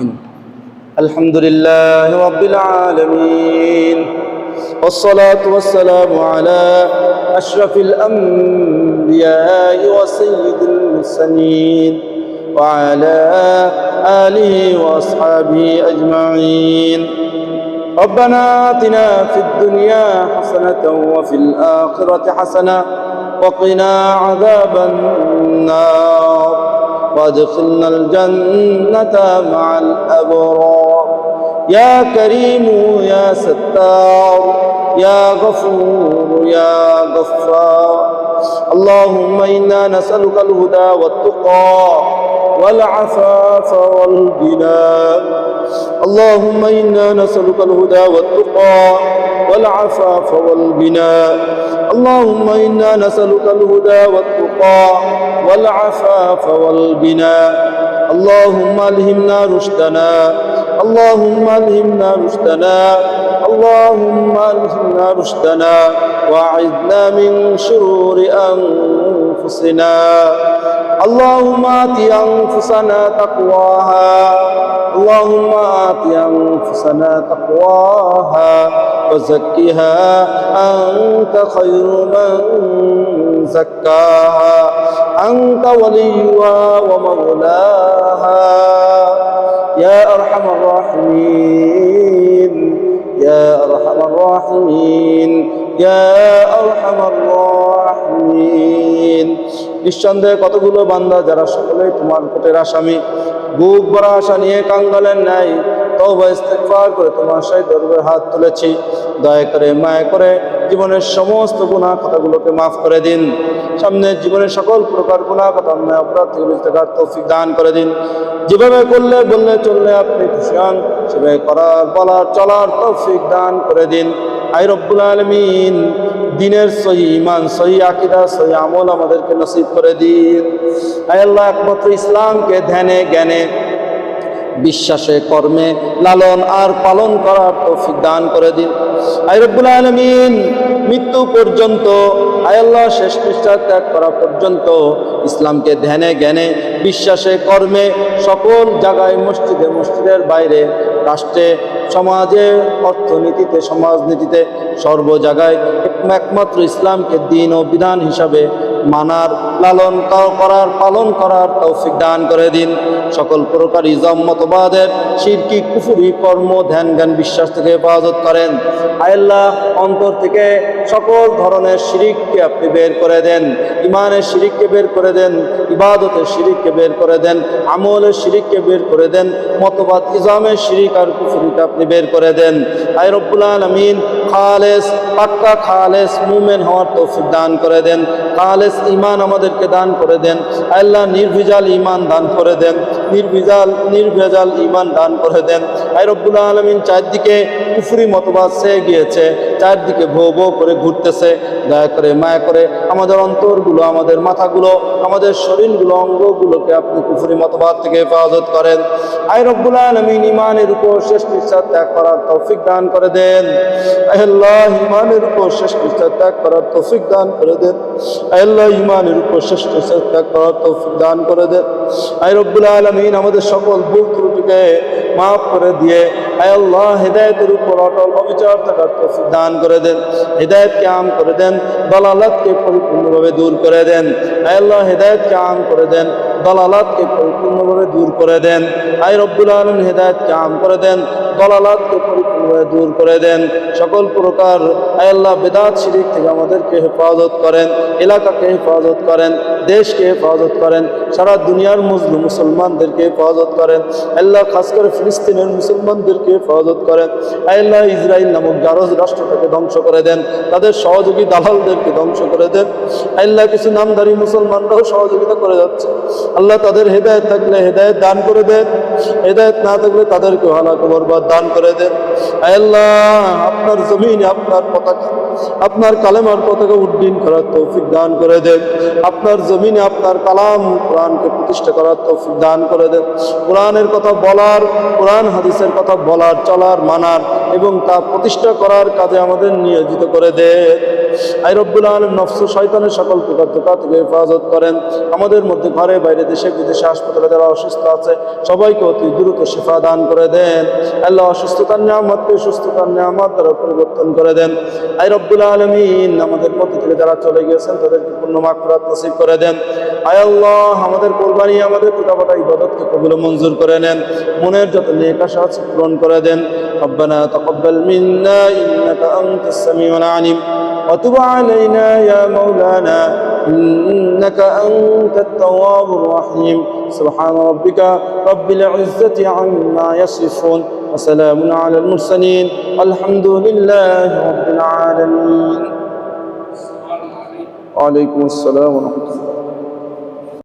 آمين. الحمد لله رب العالمين والصلاة والسلام على أشرف الأنبياء وسيد المرسلين وعلى آله وأصحابه أجمعين. ربنا آتنا في الدنيا حسنة وفي الآخرة حسنة وقنا عذاب النار. وادخلنا الجنة مع الأبرار. يا كريم يا ستار يا غفور يا غفار. اللهم إنا نسألك الهدى والتقى والعفاف والغنى. اللهم إنا نسألك الهدى والتقى والعفاف والغنى اللهم إنا نسألك الهدى والتقى والعفاف والغنى اللهم ألهمنا رشدنا. اللهم ألهمنا رشدنا. اللهم ألهمنا رشدنا. وأعذنا من شرور أنفسنا. اللهم آت أنفسنا تقواها. اللهم آت أنفسنا تقواها وزكها أنت خير من زكاها أنت وليها ومولاها يا أرحم الراحمين يا أرحم الراحمين يا أرحم الراحمين নিঃসন্দেহে কতগুলো বান্দা যারা সকলেই তোমার কোটের আসামি বুক ভরা আশা নিয়ে কাঙ্গালের তওবা ইস্তেগফার করে তোমার সেই দরবারে হাত তুলেছি। দয়া করে মায়া করে জীবনের সমস্ত গুনাহ কথাগুলোকে মাফ করে দিন। সামনে জীবনের সকল প্রকার গুনাহ কথা অন্যায় অপরাধ থেকে বেঁচে থাকার তৌফিক দান করে দিন। যেভাবে করলে, বললে, চললে আপনি খুশি হন, সেভাবে করার, বলার, চলার তৌফিক দান করে দিন। আই রব্বুল আলমিন। দিনের সহি ইমান সহি আকিদা, সহি আমল আমাদেরকে নসিব করে দিন। আল্লাহ, একমাত্র ইসলামকে ধ্যানে, জ্ঞানে, বিশ্বাসে, কর্মে লালন আর পালন করার তৌফিক দান করে দিন। আই রব্বুল আলমিন, মৃত্যু পর্যন্ত আয়াল্লাহ শেষ পৃষ্ঠা ত্যাগ করা পর্যন্ত ইসলামকে ধ্যানে, জ্ঞানে, বিশ্বাসে, কর্মে সকল জায়গায় মসজিদে, মসজিদের বাইরে রাষ্ট্রে সমাজে অর্থনীতিতে সমাজনীতিতে সর্ব জায়গায় একমাত্র ইসলামকে দিন ও বিধান হিসাবে মানার, লালন করার, পালন করার তৌফিক দান করে দিন। সকল প্রকার ইজম মতবাদের শিরকি, কুফুরি, কর্ম, ধ্যান, জ্ঞান, বিশ্বাস থেকে হেফাজত করেন। আল্লাহ, অন্তর থেকে সকল ধরনের শিরিককে আপনি বের করে দেন। ইমানের শিরিককে বের করে দেন, ইবাদতের শিরিককে বের করে দেন, আমলের শিরিককে বের করে দেন, মতবাদ, ইজামের শিরিক আর কুফুরিকে আপনি বের করে দেন। আই রব্বুল আলমিন খালেস, পাক্কা খালেস মুমেন হওয়ার তৌফিক দান করে দেন। খালেস ইমান আমাদেরকে দান করে দেন। আল্লাহ নির্ভিজাল ইমান দান করে দেন। নির্ভিজাল, নির্ভেজাল ইমান দান করে দেন। আই রব্বুল আলমিন, চারদিকে কুফুরি মতবাদ সে গিয়েছে। চারদিকে ভো ভো করে ঘুরতেছে। দয়া করে মায়া করে আমাদের অন্তরগুলো, আমাদের মাথাগুলো, আমাদের শরীরগুলো, অঙ্গগুলোকে আপনি কুফুরি মতবাদ থেকে হেফাজত করেন। আই রব্বুল আলমিন ইমানের উপর শেষ নিঃশ্বাস ত্যাগ করার তৌফিক দান করে দেন। আল্লাহ ইমানের উপর শ্রেষ্ঠ ত্যাগ করার তৌফিক দান করে দেন আল্লাহ ইমানের উপর শ্রেষ্ঠ ত্যাগ করার তৌফিক দান করে দেন আই রব্বুল আলমিন, আমাদের সকল ভুল ত্রুটিকে মাফ করে দিয়ে আয় আল্লাহ হেদায়তের উপর অটল অবিচার থাকার দান করে দেন। হেদায়তকে আম করে দেন, দলালাতকে পরিপূর্ণভাবে দূর করে দেন। আয় আল্লাহ হেদায়তকে আম করে দেন, দলালাতকে পরিপূর্ণভাবে দূর করে দেন। আয় রব্বুল আলম হেদায়তকে আম করে দেন, দলালাতকে পরিপূর্ণভাবে দূর করে দেন। সকল প্রকার আল্লাহ বেদাত শিরিক থেকে আমাদেরকে হেফাজত করেন, এলাকাকে হেফাজত করেন, দেশকে হেফাজত করেন, সারা দুনিয়ার মুসলিম মুসলমানদেরকে হেফাজত করেন। আল্লাহ খাস করে ফিলিস্তিনের মুসলমানদেরকে হেফাজত করেন। আল্লাহ ইসরায়েল নামক জারজ রাষ্ট্রটাকে ধ্বংস করে দেন। তাদের সহযোগী দালালদেরকে ধ্বংস করে দেন। আল্লাহ কিছু নামধারী মুসলমানরাও সহযোগিতা করে যাচ্ছে। আল্লাহ তাদের হেদায়ত থাকলে হেদায়ত দান করে দেন। হেদায়ত না থাকলে তাদেরকে হালাক বরবাদ দান করে দেন। আল্লাহ, আপনার জমিনে আপনার পতাকা আপনার কালেমার পতাকা উড্ডীন করার তৌফিক দান করে দেন। আপনার জমিনে আপনার কালাম কোরআনকে প্রতিষ্ঠা করার তৌফিক দান করে দেন। কোরআনের কথা বলার, কোরআন হাদিসের কথা বলার, চলার, মানার এবং তা প্রতিষ্ঠা করার কাজে আমাদের নিয়োজিত করে দেন। আই রব্বুল আলম নফস শয়তানের সকল প্রকার ধোকা থেকে হেফাজত করেন। আমাদের মধ্যে ঘরে, বাইরে, দেশে, বিদেশে, হাসপাতালে যারা অসুস্থ আছে, সবাইকে অতি দ্রুত শিফা দান করে দেন। আল্লাহ অসুস্থতার নিয়ামতকে সুস্থতার নিয়ামত দ্বারা পরিবর্তন করে দেন। আই রব্বুল আলমিন আমাদের মধ্যে থেকে যারা চলে গিয়েছেন তাদেরকে পূর্ণ মাকফরাত নসিব করে দেন আয় আল্লাহ আমাদের কোরবানি আমাদের পিতামাতা ইবাদতকে কবুল ও মঞ্জুর করে নেন মনের যত নেক আশা আছে পূরণ করে দেন ربنا تقبل منا إنك أنت السميع العليم وتب علينا يا مولانا إنك أنت التواب الرحيم سبحان ربك رب العزة عما يصفون وسلام على المرسلين. الحمد لله رب العالمين. وعليكم السلام ورحمة الله.